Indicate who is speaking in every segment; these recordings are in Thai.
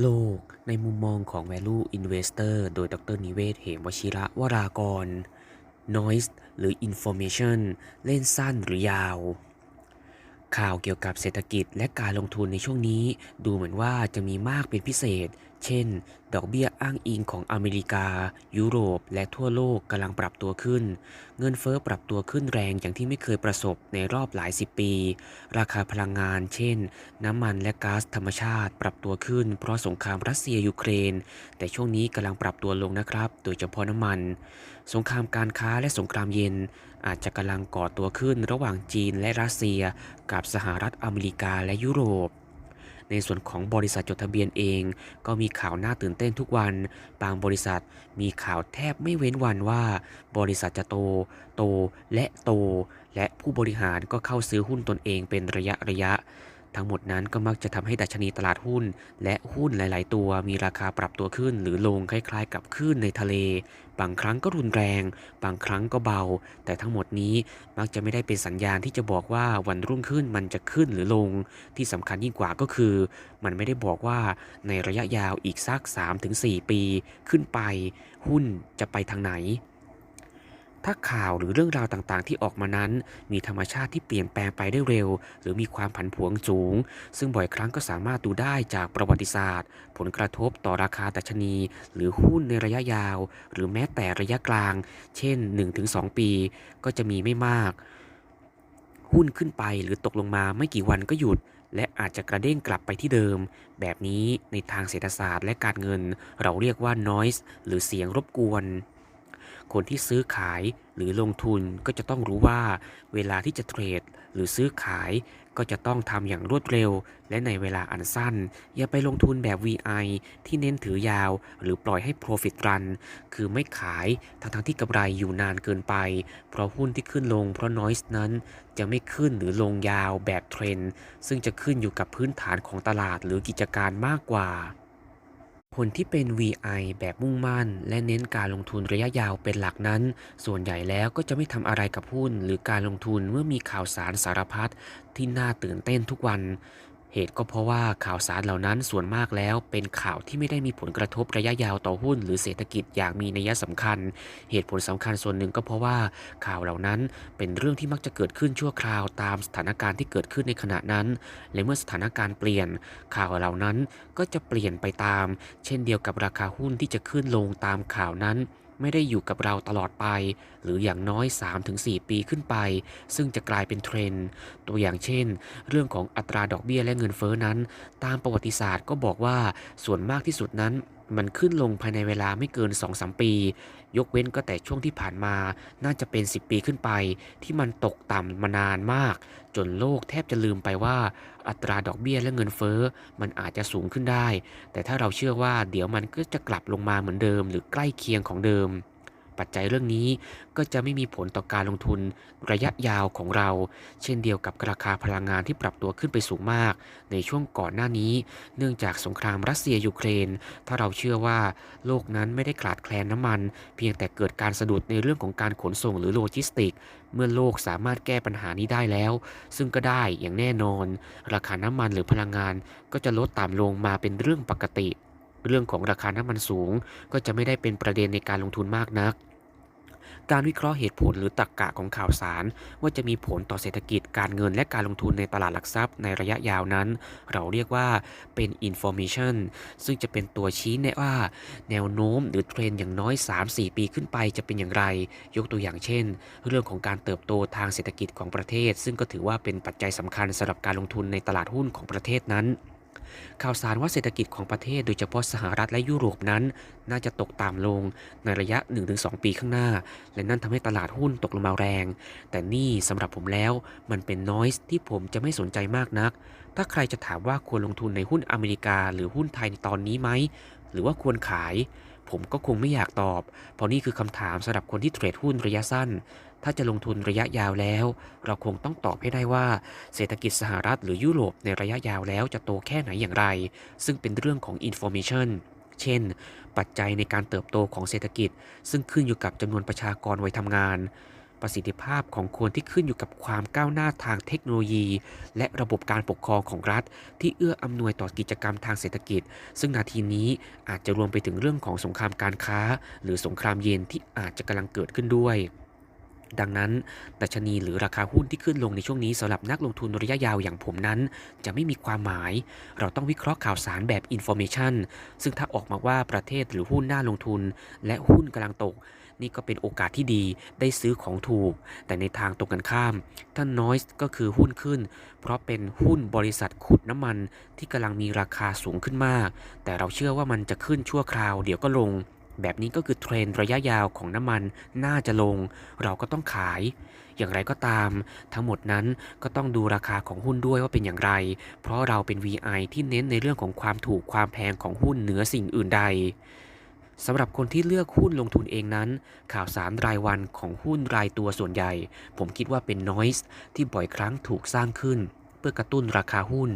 Speaker 1: โลกในมุมมองของ Value Investor โดยดรนิเวศเหมวชิระวรากร Noise หรือ Information เล่นสั้นหรือยาว ข่าวเกี่ยวกับเศรษฐกิจและการลงทุนในช่วงนี้ ดูเหมือนว่าจะมีมากเป็นพิเศษ เช่น ดอกเบี้ยอ้างอิงของอเมริกา ยุโรป และทั่วโลกกำลังปรับตัวขึ้น เงินเฟ้อปรับตัวขึ้นแรงอย่างที่ไม่เคยประสบในรอบหลายสิบปี ราคาพลังงาน เช่น น้ำมันและก๊าซธรรมชาติ ปรับตัวขึ้น เพราะสงครามรัสเซียยูเครน แต่ช่วงนี้กำลังปรับตัวลงนะครับ โดยเฉพาะน้ำมัน สงครามการค้าและสงครามเย็น อาจจะกำลังก่อตัวขึ้นระหว่างจีนและรัสเซีย กับสหรัฐอเมริกาและยุโรป ในส่วนของบริษัทจดทะเบียนเอง ก็มีข่าวน่าตื่นเต้นทุกวัน บางบริษัทมีข่าวแทบไม่เว้นวันว่า บริษัทจะโต โตและโต และผู้บริหารก็เข้าซื้อหุ้นตนเองเป็นระยะระยะ ทั้งหมดนั้นก็มักจะทำให้ดัชนีตลาดหุ้น และหุ้นหลาย ๆ ตัวมีราคาปรับตัวขึ้น หรือลงคล้ายๆ กับคลื่นในทะเล บางครั้งก็รุนแรง บางครั้งก็เบา แต่ทั้งหมดนี้มักจะไม่ได้เป็นสัญญาณที่จะบอกว่าวันรุ่งขึ้นมันจะขึ้นหรือลง ที่สำคัญยิ่งกว่าก็คือ มันไม่ได้บอกว่าในระยะยาวอีกสัก 3-4 ปี ขึ้นไป หุ้นจะไปทางไหน ถ้าข่าวหรือเรื่องราวต่างๆ ที่ออกมานั้น มีธรรมชาติที่เปลี่ยนแปลงไปได้เร็ว หรือมีความผันผวนสูง ซึ่งบ่อยครั้งก็สามารถดูได้จากประวัติศาสตร์ ผลกระทบต่อราคาดัชนี หรือหุ้นในระยะยาว หรือแม้แต่ระยะกลาง เช่น 1-2 ปี ก็จะมีไม่มาก หุ้นขึ้นไปหรือตกลงมาไม่กี่วันก็หยุดและอาจจะกระเด้งกลับไปที่เดิม แบบนี้ในทางเศรษฐศาสตร์และการเงิน เราเรียกว่า noise หรือเสียงรบกวน คนที่ซื้อขายหรือลงทุนก็จะต้องรู้ว่า เวลาที่จะเทรด หรือซื้อขาย ก็จะต้องทำอย่างรวดเร็ว และในเวลาอันสั้น อย่าไปลงทุนแบบ VI ที่เน้นถือยาว หรือปล่อยให้ Profit Run คือไม่ขายทั้งๆที่กำไรอยู่นานเกินไป เพราะหุ้นที่ขึ้นลงเพราะ noise นั้น จะไม่ขึ้นหรือลงยาวแบบเทรนด์ซึ่งจะขึ้นอยู่กับพื้นฐานของตลาดหรือกิจการมากกว่า คนที่เป็น VI แบบมุ่งมั่น และเน้นการลงทุนระยะยาวเป็นหลักนั้น ส่วนใหญ่แล้วก็จะไม่ทำอะไรกับหุ้น หรือการลงทุนเมื่อมีข่าวสารสารพัดที่น่าตื่นเต้นทุกวัน เหตุก็เพราะว่าข่าวสารเหล่านั้นส่วนมากแล้ว เป็นข่าวที่ไม่ได้มีผลกระทบระยะยาวต่อหุ้น หรือเศรษฐกิจอย่างมีนัยสำคัญ เหตุผลสำคัญส่วนหนึ่งก็เพราะว่าข่าวเหล่านั้นเป็นเรื่องที่มักจะเกิดขึ้นชั่วคราวตามสถานการณ์ที่เกิดขึ้นในขณะนั้น และเมื่อสถานการณ์เปลี่ยน ข่าวเหล่านั้นก็จะเปลี่ยนไปตาม เช่นเดียวกับราคาหุ้นที่จะขึ้นลงตามข่าวนั้น ไม่ได้อยู่กับเราตลอดไป หรืออย่างน้อย 3-4 ปีขึ้นไป ซึ่งจะกลายเป็นเทรนด์ตัวอย่างเช่น เรื่องของอัตราดอกเบี้ยและเงินเฟ้อนั้น ตามประวัติศาสตร์ก็บอกว่าส่วนมากที่สุดนั้น มันขึ้นลงภายในเวลาไม่เกิน 2-3 ปี ยกเว้นก็แต่ช่วงที่ผ่านมาน่าจะเป็น 10 ปีขึ้นไป ที่มันตกต่ำมานานมาก จนโลกแทบจะลืมไปว่า อัตราดอกเบี้ยและเงินเฟ้อ มันอาจจะสูงขึ้นได้ แต่ถ้าเราเชื่อว่าเดี๋ยวมันก็จะกลับลงมาเหมือนเดิม หรือใกล้เคียงของเดิม ปัจจัยเรื่องนี้ก็จะไม่มีผลต่อการลงทุนระยะยาวของเรา เช่นเดียวกับราคาพลังงานที่ปรับตัวขึ้นไปสูงมาก ในช่วงก่อนหน้านี้ เนื่องจากสงครามรัสเซียยูเครน ถ้าเราเชื่อว่าโลกนั้นไม่ได้ขาดแคลนน้ำมัน เพียงแต่เกิดการสะดุดในเรื่องของการขนส่งหรือโลจิสติก เมื่อโลกสามารถแก้ปัญหานี้ได้แล้ว ซึ่งก็ได้อย่างแน่นอน ราคาน้ำมันหรือพลังงานก็จะลดต่ำลงมาเป็นเรื่องปกติ เรื่องของราคาน้ำมันสูง ก็จะไม่ได้เป็นประเด็นในการลงทุนมากนัก การวิเคราะห์เหตุผลหรือตรรกกะของข่าวสาร ว่าจะมีผลต่อเศรษฐกิจการเงินและการลงทุนในตลาดหลักทรัพย์ในระยะยาวนั้น เราเรียกว่าเป็น information ซึ่งจะเป็นตัวชี้แนะว่า แนวโน้มหรือเทรนอย่างน้อย 3-4 ปีขึ้นไปจะเป็นอย่างไร ยกตัวอย่างเช่น เรื่องของการเติบโตทางเศรษฐกิจของประเทศ ซึ่งก็ถือว่าเป็นปัจจัยสำคัญสำหรับการลงทุนในตลาดหุ้นของประเทศนั้น ข่าวสารว่าเศรษฐกิจของประเทศโดยเฉพาะสหรัฐและยุโรปนั้น น่าจะตกต่ำลงในระยะ 1-2 ปีข้างหน้า และนั่นทำให้ตลาดหุ้นตกลงมาแรง แต่นี่สำหรับผมแล้วมันเป็นนอยส์ที่ผมจะไม่สนใจมากนัก ถ้าใครจะถามว่าควรลงทุนในหุ้นอเมริกา หรือหุ้นไทยในตอนนี้ไหม หรือว่าควรขาย ผมก็คงไม่อยากตอบ เพราะนี่คือคำถามสำหรับคนที่เทรดหุ้นระยะสั้น ถ้าจะลงทุนระยะยาวแล้ว เราคงต้องตอบให้ได้ว่า เศรษฐกิจสหรัฐหรือยุโรปในระยะยาวแล้วจะโตแค่ไหนอย่างไร ซึ่งเป็นเรื่องของ information เช่น ปัจจัยในการเติบโตของเศรษฐกิจ ซึ่งขึ้นอยู่กับจำนวนประชากรวัยทำงาน ประสิทธิภาพของคนที่ขึ้นอยู่กับความก้าวหน้าทางเทคโนโลยี และระบบการปกครองของรัฐ ที่เอื้ออำนวยต่อกิจกรรมทางเศรษฐกิจ ซึ่งนาทีนี้อาจจะรวมไปถึงเรื่องของสงครามการค้า หรือสงครามเย็นที่อาจจะกำลังเกิดขึ้นด้วย ดังนั้นดัชนีหรือราคาหุ้นที่ขึ้นลงในช่วงนี้สำหรับนักลงทุนระยะยาวอย่างผมนั้น จะไม่มีความหมาย เราต้องวิเคราะห์ข่าวสารแบบ information ซึ่งถ้าออกมาว่าประเทศหรือหุ้นน่าลงทุน และหุ้นกำลังตก นี่ก็เป็นโอกาสที่ดีได้ซื้อของถูก แต่ในทางตรงกันข้าม ถ้า noise ก็คือหุ้นขึ้น เพราะเป็นหุ้นบริษัทขุดน้ำมันที่กำลังมีราคาสูงขึ้นมาก แต่เราเชื่อว่ามันจะขึ้นชั่วคราว เดี๋ยวก็ลง แบบนี้ก็คือเทรนระยะยาวของน้ำมันน่าจะลง เราก็ต้องขาย อย่างไรก็ตาม ทั้งหมดนั้นก็ต้องดูราคาของหุ้นด้วยว่าเป็นอย่างไร เพราะเราเป็น VI ที่เน้นในเรื่องของความถูกความแพงของหุ้นเหนือสิ่งอื่นใดสำหรับคนที่เลือกหุ้นลงทุนเองนั้น ข่าวสารรายวันของหุ้นรายตัวส่วนใหญ่ ผมคิดว่าเป็น noise ที่บ่อยครั้งถูกสร้างขึ้น เพื่อกระตุ้นราคาหุ้น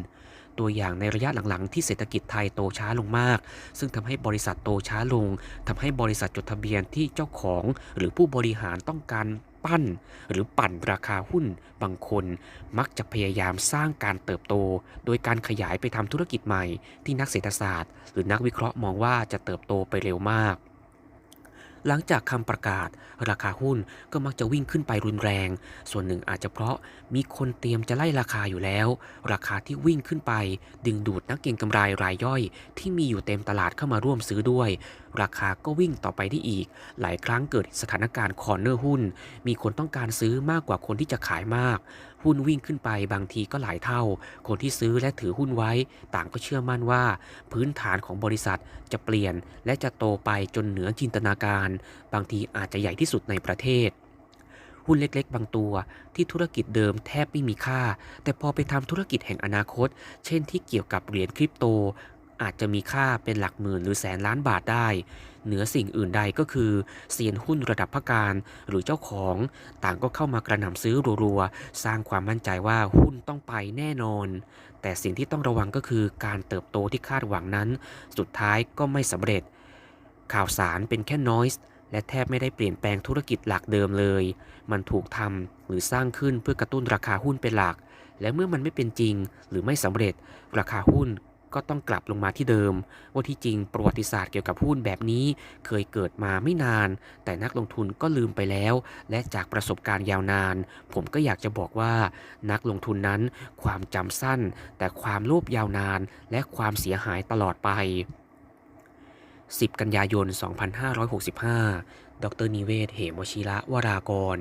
Speaker 1: ตัวอย่างในระยะหลังๆ ที่เศรษฐกิจไทยโตช้าลงมาก ซึ่งทำให้บริษัทโตช้าลงทำให้บริษัทจดทะเบียนที่เจ้าของหรือผู้บริหารต้องการปั้น หรือปั่นราคาหุ้นบางคน มักจะพยายามสร้างการเติบโต โดยการขยายไปทำธุรกิจใหม่ ที่นักเศรษฐศาสตร์ หรือนักวิเคราะห์มองว่าจะเติบโตไปเร็วมาก หลังจากคำประกาศ ราคาหุ้นก็มักจะวิ่งขึ้นไปรุนแรง ส่วนหนึ่งอาจจะเพราะมีคนเตรียมจะไล่ราคาอยู่แล้ว ราคาที่วิ่งขึ้นไป ดึงดูดนักเก็งกำไรรายย่อย ที่มีอยู่เต็มตลาดเข้ามาร่วมซื้อด้วย ราคาก็วิ่งต่อไปได้อีก หลายครั้งเกิดสถานการณ์คอร์เนอร์หุ้น มีคนต้องการซื้อมากกว่าคนที่จะขายมาก หุ้นวิ่งขึ้นไปบางทีก็หลายเท่า คนที่ซื้อและถือหุ้นไว้ ต่างก็เชื่อมั่นว่า พื้นฐานของบริษัทจะเปลี่ยน และจะโตไปจนเหนือจินตนาการ บางทีอาจจะใหญ่ที่สุดในประเทศหุ้นเล็กๆ บางตัวที่ธุรกิจเดิมแทบไม่มีค่า แต่พอไปทำธุรกิจแห่งอนาคต เช่นที่เกี่ยวกับเหรียญคริปโต อาจจะมีค่าเป็นหลักหมื่นหรือแสนล้านบาทได้ เหนือสิ่งอื่นใดก็คือเซียนหุ้นระดับพักการหรือเจ้าของ ต่างก็เข้ามากระหน่ำซื้อรัวๆ สร้างความมั่นใจว่าหุ้นต้องไปแน่นอน แต่สิ่งที่ต้องระวังก็คือการเติบโตที่คาดหวังนั้น สุดท้ายก็ไม่สำเร็จ ข่าวสารเป็นแค่ noise และแทบไม่ได้เปลี่ยนแปลงธุรกิจหลักเดิมเลย มันถูกทำหรือสร้างขึ้นเพื่อกระตุ้นราคาหุ้นเป็นหลัก และเมื่อมันไม่เป็นจริงหรือไม่สำเร็จ ราคาหุ้น ก็ต้องกลับลงมาที่เดิม ว่าที่จริงประวัติศาสตร์เกี่ยวกับหุ้นแบบนี้ เคยเกิดมาไม่นาน แต่นักลงทุนก็ลืมไปแล้ว และจากประสบการณ์ยาวนาน ผมก็อยากจะบอกว่า นักลงทุนนั้นความจำสั้น แต่ความโลภยาวนาน และความเสียหายตลอดไป 10 กันยายน 2565 ดรนิเวศ เหมวชิระวรากร